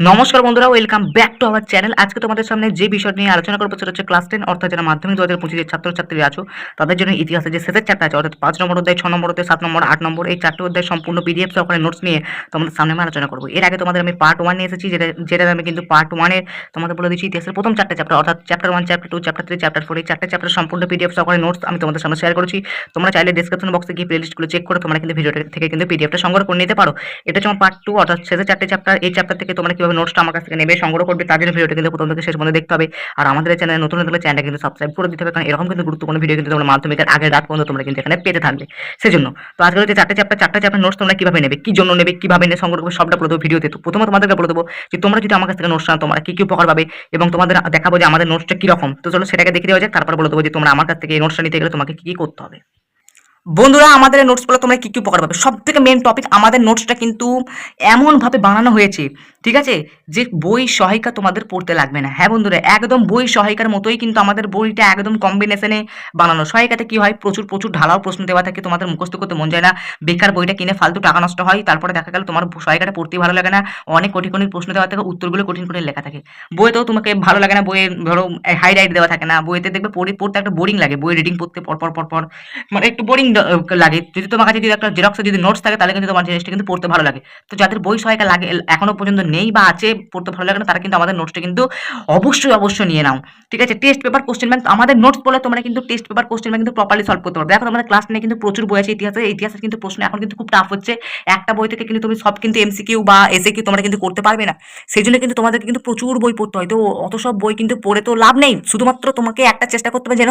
নমস্কার বন্ধুরা welcome back to our channel আজকে তোমাদের সামনে যে বিষয় নিয়ে আলোচনা করব সেটা হচ্ছে ক্লাস টেন অর্থাৎ যারা মাধ্যমিক দু হাজার পঁচিশের ছাত্রছাত্রী আছো, তাদের জন্য ইতিহাসে যে শেষের চারটা আছে, অর্থাৎ পাঁচ নম্বর অধ্যায়, ছ নম্বর অধ্যায়, সাত নম্বর, আট নম্বর, এই চারটে অধ্যায় সম্পূর্ণ পিডিএফ সহকারে নোটস নিয়ে তোমাদের সামনে আমি আলোচনা করব। এর আগে তোমাদের আমি পার্ট ওয়ান নিয়ে এসেছি, যেটা যেটা আমি কিন্তু পার্ট ওয়ানের তোমাদের বলে দিচ্ছি ইতিহাসের প্রথম চারটে চ্যাপ্টার অর্থাৎ chapter one chapter two chapter three chapter four এই চারটে চ্যাপ্টার সম্পূর্ণ পিডিএফ সহকারে নোটস আমি তোমাদের সামনে শেয়ার করেছি। তোমরা চাইলে ডিসক্রিপশন বক্সে গিয়ে প্লেলিস্টগুলো চেক করে তোমরা কিন্তু ভিডিও থেকে কিন্তু পিডিএফটা সংগ্রহ করে নিতে পারো। এটা হচ্ছে আমার পার্ট টু অর্থাৎ শেষের চারটে চ্যাপ্টার এই চ্যাপ্টার থেকে তোমরা কীভাবে নোটসটা আমার কাছ থেকে নেবে, সংগ্রহ করবে, তার জন্য ভিডিওটা কিন্তু প্রথম থেকে শেষ পর্যন্ত দেখতে হবে। আর আমাদের চ্যানেলে নতুন হলে চ্যানেলটা কিন্তু সাবস্ক্রাইব করে দিতে হবে, কারণ এরকম কিন্তু গুরুত্বপূর্ণ ভিডিও কিন্তু তোমরা মাধ্যমিকের আগের রাত পর্যন্ত তোমরা কিন্তু এখানে পেতে থাকবে। সেজন্য, তো আজকে যে চারটে চ্যাপ্টার চারটে চ্যাপ্টার নোটস তোমরা কীভাবে নেবে, কি জন্য নেবে, কীভাবে নেবে সংগ্রহ করবে, সবটা বলে দেবো ভিডিওতে। তো প্রথমে তোমাদেরকে বলে দেবো যে তোমরা যদি আমার কাছ থেকে নোটস নাও, তোমরা কি কি উপকার পাবে এবং তোমাদের দেখাবো যে আমাদের নোটসটা কীরকম। তো চলো সেটাকে দেখে দেওয়া যাক, তারপর বলে দেবো যে তোমরা আমার কাছ থেকে এই নোটসটা নিতে গেলে তোমাকে কি কি করতে হবে। বন্ধুরা, আমাদের নোটসগুলো তোমরা কী কী উপকার পাবে? সব থেকে মেন টপিক আমাদের নোটসটা কিন্তু এমনভাবে বানানো হয়েছে, ঠিক আছে? যে বই সহায়িকা তোমাদের পড়তে লাগবে না। হ্যাঁ বন্ধুরা, একদম বই সহায়িকার মতোই কিন্তু আমাদের বইটা একদম কম্বিনেশনে বানানো। সহায়িকাতে কি হয়? প্রচুর প্রচুর ঢালাও প্রশ্ন দেওয়া থাকে, তোমাদের মুখস্থ করতে মন যায় না। বেকার বইটা কিনে ফালতু টাকা নষ্ট হয়, তারপরে দেখা গেল তোমার সহায়িকাটা পড়তে ভালো লাগে না। অনেক কঠিন কঠিন প্রশ্ন দেওয়া থাকে, উত্তরগুলো কঠিন কঠিন লেখা থাকে। বইতেও তোমাকে ভালো লাগে না, বইয়ে ধরো হাইলাইট দেওয়া থাকে না। বইতে দেখবে পড়ে, পড়তে একটা বোরিং লাগে, বই রিডিং পড়তে পর পর পর পর। মানে একটু বোরিং লাগে। যদি তোমার কাছে যদি একটা জেরক্সে যদি নোটস থাকে, তাহলে কিন্তু তোমার জিনিসটা কিন্তু পড়তে ভালো লাগে। তো যাদের বই সহায়িকা লাগে এখনও পর্যন্ত নেই বা আছে, পড়তে ভালো লাগে না, তারা কিন্তু আমাদের নোটসটা কিন্তু অবশ্যই অবশ্যই নিয়ে নাও। ঠিক আছে? টেস্ট পেপার কোশ্চেন ব্যাংক আমাদের নোটস বলে তোমরা কিন্তু টেস্ট পেপার কোশ্চেন ব্যাংক কিন্তু প্রপারলি সলভ করতে পারবে। দেখো আমাদের ক্লাস নিয়ে কিন্তু প্রচুর বই আছে ইতিহাসে ইতিহাসের কিন্তু প্রশ্ন এখন কিন্তু খুব টাফ হচ্ছে। একটা বই থেকে কিন্তু তুমি সব কিন্তু এমসিকিউ বা এসে কিউ তোমরা কিন্তু করতে পারবে না। সেই জন্য কিন্তু তোমাদেরকে কিন্তু প্রচুর বই পড়তে হয়। তো অত সব বই কিন্তু পড়ে তো লাভ নেই। শুধুমাত্র তোমাকে একটা চেষ্টা করতে হবে যেন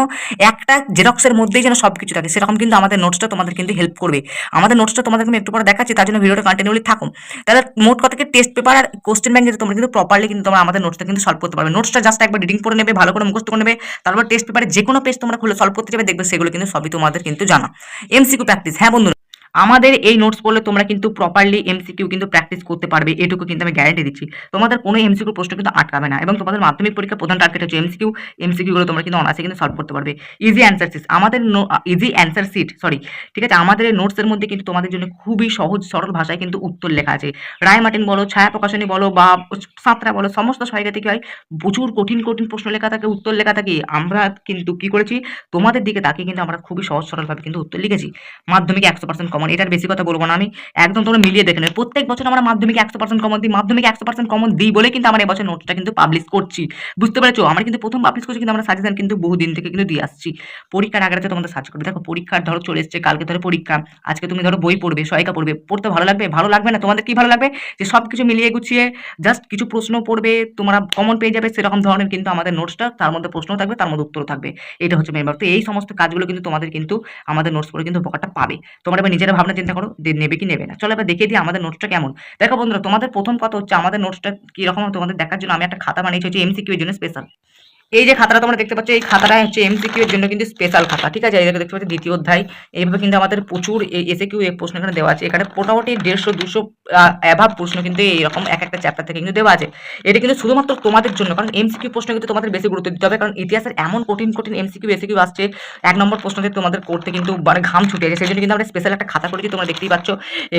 একটা জেরক্সের মধ্যেই যেন সব কিছু থাকে। সেরকম কিন্তু আমাদের নোটসটা তোমাদের কিন্তু হেল্প করবে। আমাদের নোটসটা তোমাদের একটু পরে দেখাচ্ছি, তার জন্য ভিডিওটা কন্টিনিউলি থাকুন। তাহলে মোট কথাকে টেস্ট পেপার আর কোশ্চেন ব্যাংক তোমরা কিন্তু প্রপারলি কিন্তু তোমরা আমাদের নোটসটা কিন্তু সলভ করতে পারবে। নোটসটা জাস্ট একবার রিডিং করে নেবে, ভালো করে মুখস্থ করে নেবে, তারপর টেস্ট পেপারে যে কোনো পেজ তোমরা খুলে সলভ করতে যাবে, দেখবে সেগুলো কিন্তু সবই তোমাদের কিন্তু জানা। এমসিকিউ প্র্যাকটিস হ্যাঁ বন্ধু আমাদের এই নোটস পড়লে তোমরা কিন্তু প্রপারলি এমসিকিউ কিন্তু প্র্যাকটিস করতে পারবে। এটুকু কিন্তু আমি গ্যারান্টি দিচ্ছি। তোমাদের কোনো এমসিকিউ প্রশ্ন কিন্তু আটকাবে না এবং তোমাদের মাধ্যমিক পরীক্ষা প্রধান টার্গেট হচ্ছে এমসিকিউ এমসিকিউগুলো তোমরা কিন্তু অনার্সে কিন্তু সলভ করতে পারবে। ইজি অ্যান্সার সিট আমাদের ইজি অ্যান্সার সিট সরি ঠিক আছে? আমাদের এই নোটসের মধ্যে কিন্তু তোমাদের জন্য খুবই সহজ, সরল ভাষায় কিন্তু উত্তর লেখা আছে। রায় মার্টিন বলো, ছায়া প্রকাশনী বলো বা সাঁতরা বলো, সমস্ত সহায়িকাতে কি হয়। প্রচুর কঠিন কঠিন প্রশ্ন লেখা থাকে, উত্তর লেখা থাকে। আমরা কিন্তু কি করেছি? তোমাদের দিকে তাকে কিন্তু আমরা খুবই সহজ, সরলভাবে কিন্তু উত্তর লিখেছি। মাধ্যমিক একশো পার্সেন্ট কমন এটার বেশি কথা বলব না, আমি একদম তোমরা মিলিয়ে দেখে নেবে। প্রত্যেক বছর আমরা মাধ্যমিক একশো পার্সেন্ট কমন দিই, মাধ্যমিক একশো পার্সেন্ট কমন দিই বলে কিন্তু আমরা এবছর নোটটা কিন্তু পাবলিশ করছি। বুঝতে পেরেছ? আমরা কিন্তু প্রথম পাবলিশ করছি, কিন্তু আমরা সাজেশন কিন্তু বহুদিন থেকে কিন্তু দিয়ে আসছি। পরীক্ষার আগে রাতে তোমাদের সার্চ করবে। দেখো, পরীক্ষার ধরো চলে এসছে, কালকে ধরো পরীক্ষা, আজকে তুমি ধরো বই পড়বে, সহায়িকা পড়বে, পড়তে ভালো লাগবে? ভালো লাগবে না? তোমাদের কি ভালো লাগবে? যে সব কিছু মিলিয়ে গুছিয়ে জাস্ট কিছু প্রশ্ন পড়বে, তোমরা কমন পেয়ে যাবে, সেরকম ধরনের কিন্তু আমাদের নোটসটা তার মধ্যে প্রশ্ন থাকবে, তার মধ্যে উত্তর থাকবে। এটা হচ্ছে মেম্বার তো এই সমস্ত কাজগুলো কিন্তু তোমাদের কিন্তু আমাদের নোটস পড়ে কিন্তু উপকারটা পাবে। তোমরা এবার নিজেরা ভাবনা চিন্তা করো, যে নেবে কি নেবে না। চলো এবার দেখিয়ে দিই আমাদের নোটসটা কেমন। দেখো বন্ধুরা, তোমাদের প্রথম কথা হচ্ছে আমাদের নোটসটা কীরকম তোমাদের দেখার জন্য আমি একটা খাতা বানিয়েছি, হচ্ছে এমসিকিউ এর জন্য স্পেশাল এই যে খাতাটা তোমরা দেখতে পাচ্ছ, এই খাতাটা হচ্ছে এমসিকিউ এর জন্য কিন্তু স্পেশাল খাতা, ঠিক আছে? এই দেখতে পাচ্ছ, দ্বিতীয় অধ্যায়। এইভাবে কিন্তু আমাদের প্রচুর এসে কিউ প্রশ্ন এখানে দেওয়া আছে। এখানে মোটামুটি দেড়শো, দুশো অ্যাভাব প্রশ্ন কিন্তু এইরকম এক একটা চ্যাপ্টার থেকে কিন্তু দেওয়া আছে। এটা কিন্তু শুধুমাত্র তোমাদের জন্য, কারণ এমসিকিউ প্রশ্ন কিন্তু তোমাদের বেশি গুরুত্ব দিতে হবে, কারণ ইতিহাসের এমন কঠিন কঠিন এমসিকিউ এসিকিউ আসছে, এক নম্বর প্রশ্নতে তোমাদের করতে কিন্তু মানে ঘাম ছুটে যায় সেই জন্য কিন্তু আমরা স্পেশাল একটা খাতা করেছি তোমরা দেখতেই পাচ্ছ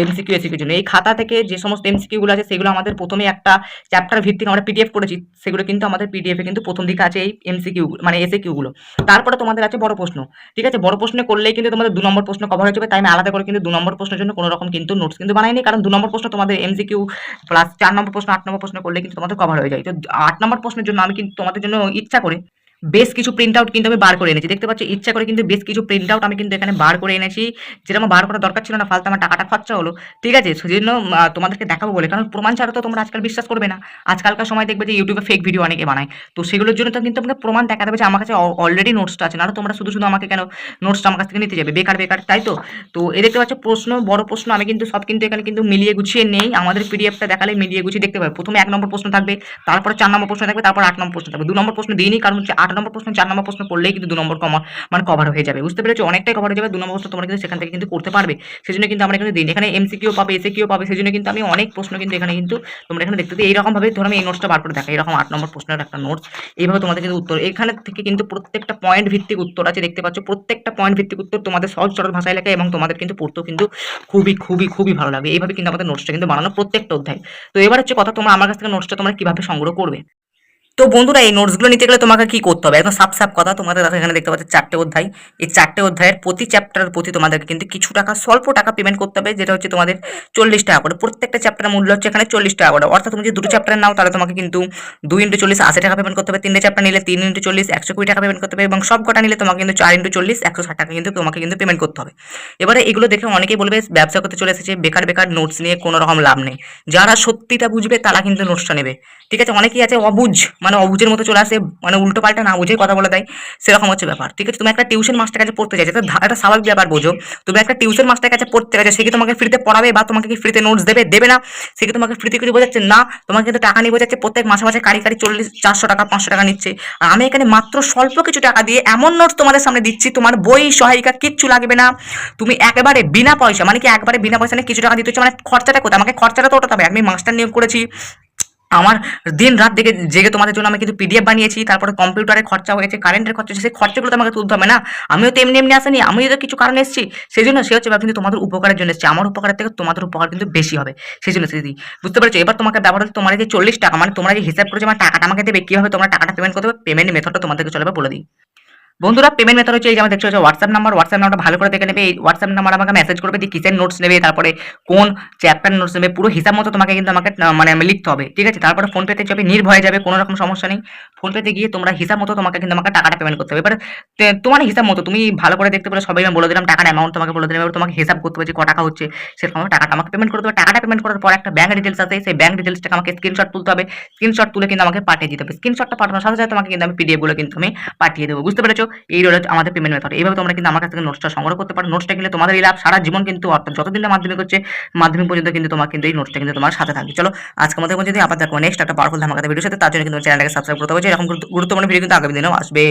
এমসিকিউ এসিকিউর জন্য। এই খাতা থেকে যে সমস্ত এমসিকিউগুলো আছে, সেগুলো আমাদের প্রথমে একটা চ্যাপ্টার ভিত্তিক আমরা পিডিএফ করেছি, সেগুলো কিন্তু আমাদের পিডিএফে কিন্তু প্রথম দিকে আছে। এই এমসিকিউ মানে এসে কিউগুলো তারপরে তোমাদের আছে বড় প্রশ্ন, ঠিক আছে? বড় প্রশ্ন করলেই কিন্তু তোমাদের দু নম্বর প্রশ্ন কভার হয়ে যাবে। তাই আমি আলাদা করে কিন্তু দু নম্বর প্রশ্নের জন্য কোনো রকম কিন্তু নোটস কিন্তু বানাইনি। কারণ দু নম্বর প্রশ্ন তোমাদের এমসিকিউ প্লাস চার নম্বর প্রশ্ন, আট নম্বর প্রশ্ন করলে কিন্তু তোমাদের কভার হয়ে যায়। তো আট নম্বর প্রশ্নের জন্য আমি কিন্তু তোমাদের জন্য ইচ্ছা করে বেশ কিছু প্রিন্ট আউট কিন্তু আমি বার করে এনেছি। দেখতে পাচ্ছি, ইচ্ছা করে কিন্তু বেশ কিছু প্রিন্ট আউট আমি কিন্তু এখানে বার করে এনেছি। যেটা আমার বার করার দরকার ছিল না, ফালতু আমার টাকাটা খরচা হলো। ঠিক আছে, সেজন্য তোমাদেরকে দেখাবো বলে। কারণ প্রমাণ ছাড়া তো তোমরা আজকাল বিশ্বাস করবে না। আজকালকার সময় দেখবে যে ইউটিউবে ফেক ভিডিও অনেকে বানায়। তো সেগুলোর জন্য তো কিন্তু আমাকে প্রমাণ দেখা দেবে যে আমার কাছে অলরেডি নোটসটা আছে। না তোমরা শুধু শুধু আমাকে কেন নোটসটা আমার কাছ থেকে নিতে যাবে? বেকার বেকার, তাই তো? তো এ দেখতে পাচ্ছ, প্রশ্ন, বড় প্রশ্ন। আমি কিন্তু সব কিন্তু এখানে কিন্তু মিলিয়ে গুছিয়ে নেই। আমাদের পিডিএফটা দেখালে মিলিয়ে গুছিয়ে দেখতে পাবে। প্রথমে এক নম্বর প্রশ্ন থাকবে, তারপরে চার নম্বর প্রশ্ন থাকবে, তারপর আট নম্বর প্রশ্ন থাকবে। দু নম্বর প্রশ্ন দিইনি, কারণ হচ্ছে আট নম্বর প্রশ্ন, চার নম্বর প্রশ্ন পড়লেই কিন্তু দু নম্বর কমা মানে কভার হয়ে যাবে। বুঝতে পেরেছ? অনেকটাই কভার হয়ে যাবে। দু নম্বর প্রশ্ন তোমরা কিন্তু সেখান থেকে কিন্তু করতে পারবে। সেজন্য কিন্তু আমরা এখানে দিন এখানে এমসিকিউ পাবে এসিকিউ পাবে, সেজন্য কিন্তু আমি অনেক প্রশ্ন কিন্তু এখানে কিন্তু তোমরা এখানে দেখতে পাবে এইরকম ভাবে ধরো আমি এই নোটসটা বার করে দেখা এরকম আট নম্বর প্রশ্নের একটা নোটস এইভাবে তোমাদের কিন্তু উত্তর, এখানে থেকে কিন্তু প্রত্যেকটা পয়েন্ট ভিত্তিক উত্তর আছে। দেখতে পাচ্ছ, প্রত্যেকটা পয়েন্ট ভিত্তিক উত্তর তোমাদের সহজ সরল ভাষায় লেখা এবং তোমাদের কিন্তু পড়তেও কিন্তু খুবই খুবই খুবই ভালো লাগবে এইভাবে কিন্তু আমাদের নোটসটা কিন্তু বানানো প্রত্যেকটা অধ্যায়। তো এবার হচ্ছে কথা তোমরা আমার কাছ থেকে নোটসটা তোমরা কীভাবে সংগ্রহ করবে? তো বন্ধুরা, এই নোটসগুলো নিতে গেলে তোমাকে কি করতে হবে? একদম সাপ সাপ কথা তোমাদের দেখো, এখানে দেখতে পাচ্ছ চারটে অধ্যায়। এই চারটে অধ্যায়ের প্রতি চ্যাপ্টারের প্রতি তোমাদেরকে কিন্তু কিছু টাকা, স্বল্প টাকা পেমেন্ট করতে হবে, যেটা হচ্ছে তোমাদের চল্লিশ টাকা করে। প্রত্যেকটা চ্যাপ্টারের মূল্য হচ্ছে এখানে চল্লিশ টাকা করে। অর্থাৎ তুমি যদি দুটো চ্যাপ্টার নাও, তাহলে তোমাকে কিন্তু দুই ইন্টু চল্লিশ আশি টাকা পেমেন্ট করতে হবে। তিনটে চ্যাপ্টার নিলে তিন ইন্টু চল্লিশ একশো কুড়ি টাকা পেমেন্ট করতে হবে এবং সব কটা নিলে তোমাকে কিন্তু চার ইন্টু চল্লিশ একশো ষাট টাকা কিন্তু তোমাকে কিন্তু পেমেন্ট করতে হবে। এবারে এগুলো দেখে অনেকেই বলবে, ব্যবসা করতে চলে এসেছে, বেকার বেকার নোটস নিয়ে কোনো রকম লাভ নেই। যারা সত্যিটা বুঝবে, তারা কিন্তু নোটসটা নেবে। ঠিক আছে? অনেকেই আছে অবুঝ মানে অবুঝের মতো চলে আসে মানে উল্টো পাল্টা না বুঝেই কথা বলে দেয় সেরকম হচ্ছে ব্যাপার। ঠিক আছে? তুমি একটা টিউশন মাস্টার কাছে পড়তে চাইছো একটা স্বাভাবিক ব্যাপার বোঝো। তুমি একটা টিউশন মাস্টার কাছে পড়তে গেছো সে কি তোমাকে ফ্রিতে পড়াবে বা তোমাকে কি ফ্রিতে নোটস দেবে? দেবে না। সে কি তোমাকে ফ্রিতে কিছু বোঝাচ্ছে? না। তোমাকে কিন্তু টাকা নিয়ে বোঝাচ্ছে, প্রত্যেক মাসে মাসে কারি কারি চল্লিশ, চারশো টাকা, পাঁচশো টাকা নিচ্ছে। আর আমি এখানে মাত্র স্বল্প কিছু টাকা দিয়ে এমন নোটস তোমাদের সামনে দিচ্ছি, তোমার বই সহায়িকা কিচ্ছু লাগবে না। তুমি একেবারে বিনা পয়সা মানে কি একবারে বিনা পয়সা নিয়ে কিছু টাকা দিতে হচ্ছে মানে খরচাটা কোথায়? আমাকে খরচাটা তো ওঠাতে হবে। আমি মাস্টার নিয়োগ করেছি। আমার দিন রাত দেখে জেগে তোমাদের জন্য আমি কিন্তু পিডিএফ বানিয়েছি, তারপরে কম্পিউটারে খরচা হয়েছে কারেন্টের খরচা সেই খরচাগুলো তোমাকে তুলতে হবে না। আমিও তো এমনি এমনি আসেনি, আমিও তো কিছু কারণে এসেছি সেই জন্য সে হচ্ছে কিন্তু তোমাদের উপকারের জন্য এসেছে। আমার উপকারের থেকে তোমাদের উপকার কিন্তু বেশি হবে সেই জন্য দিদি। বুঝতে পারছ? এবার তোমাকে ব্যবহার হচ্ছে তোমার যে চল্লিশ টাকা মানে তোমরা যে হিসাব করেছ আমার টাকাটা আমাকে দেবে, কীভাবে তোমরা টাকাটা পেমেন্ট করতে হবে পেমেন্ট মেথডটা তোমাদেরকে চলবে বলে দিই। বন্ধুরা পেমেন্ট মেথড হচ্ছে এই যে আমার দেখছ হচ্ছে হোয়াটসঅ্যাপ নাম্বার হোয়াটসঅ্যাপ নাম্বারটা ভালো করে দেখে নেবে। এই হোয়াটসঅ্যাপ নাম্বার আমাকে মেসেজ করবে যে কিসের নোটস নেবে, তারপরে কোন চ্যাপ্টার নোটস নেবে, পুরো হিসাব মতো তোমাকে কিন্তু আমাকে মানে লিখতে হবে, ঠিক আছে? তারপরে ফোন পেতে যাবে নির্ভয়ে যাবে, কোনো রকম সমস্যা নেই। ফোন পেতে গিয়ে তোমরা হিসাব মতো তোমাকে কিন্তু আমাকে টাকাটা পেমেন্ট করতে হবে। এবার তোমার হিসাব মতো, তুমি ভালো করে দেখতে পারো সবাই আমি বলে দিলাম, টাকার অ্যামাউন্ট তোমাকে বলে দিলাম, এবার তোমাকে হিসাব করতে হবে যে ক টাকা হচ্ছে, সেরকম টাকাটা আমাকে পেমেন্ট করতে হবে। টাকাটা পেমেন্ট করার পর একটা ব্যাঙ্ক ডিটেলস আছে, সেই ব্যাঙ্ক ডিটেলসটাকে আমাকে স্ক্রিনশট তুলতে হবে। স্ক্রিনশট তুলে কিন্তু আমাকে পাঠিয়ে দিতে হবে। স্ক্রিনশটটা পাঠানোর সাথে সাথে তোমাকে কিন্তু আমি পিডিএফগুলো কিন্তু আমি পাঠিয়ে দেবো, বুঝতে পেরেছ? এই রোল আমাদের পেমেন্ট মেথড এইভাবে তোমরা কিন্তু আমার কাছ থেকে নোটসটা সংগ্রহ করতে পারো। নোটসটা কিন্তু তোমাদের এই লাভ। সারা জীবন কিন্তু অর্থাৎ যতদিন মাধ্যমিক হচ্ছে, মাধ্যমিক পর্যন্ত কিন্তু তোমার কিন্তু এই নোটসটা কিন্তু তোমার সাথে থাকবে। চলো আজকে আমাদের যদি আপনার দেখো নেক্সট একটা পাওয়ারফুল ভিডিও সাথে। তার জন্য কিন্তু চ্যানেলটাকে সাবস্ক্রাইব করতে হবে। এরকম গুরুত্বপূর্ণ ভিডিও কিন্তু আগামী দিনেও আসবে।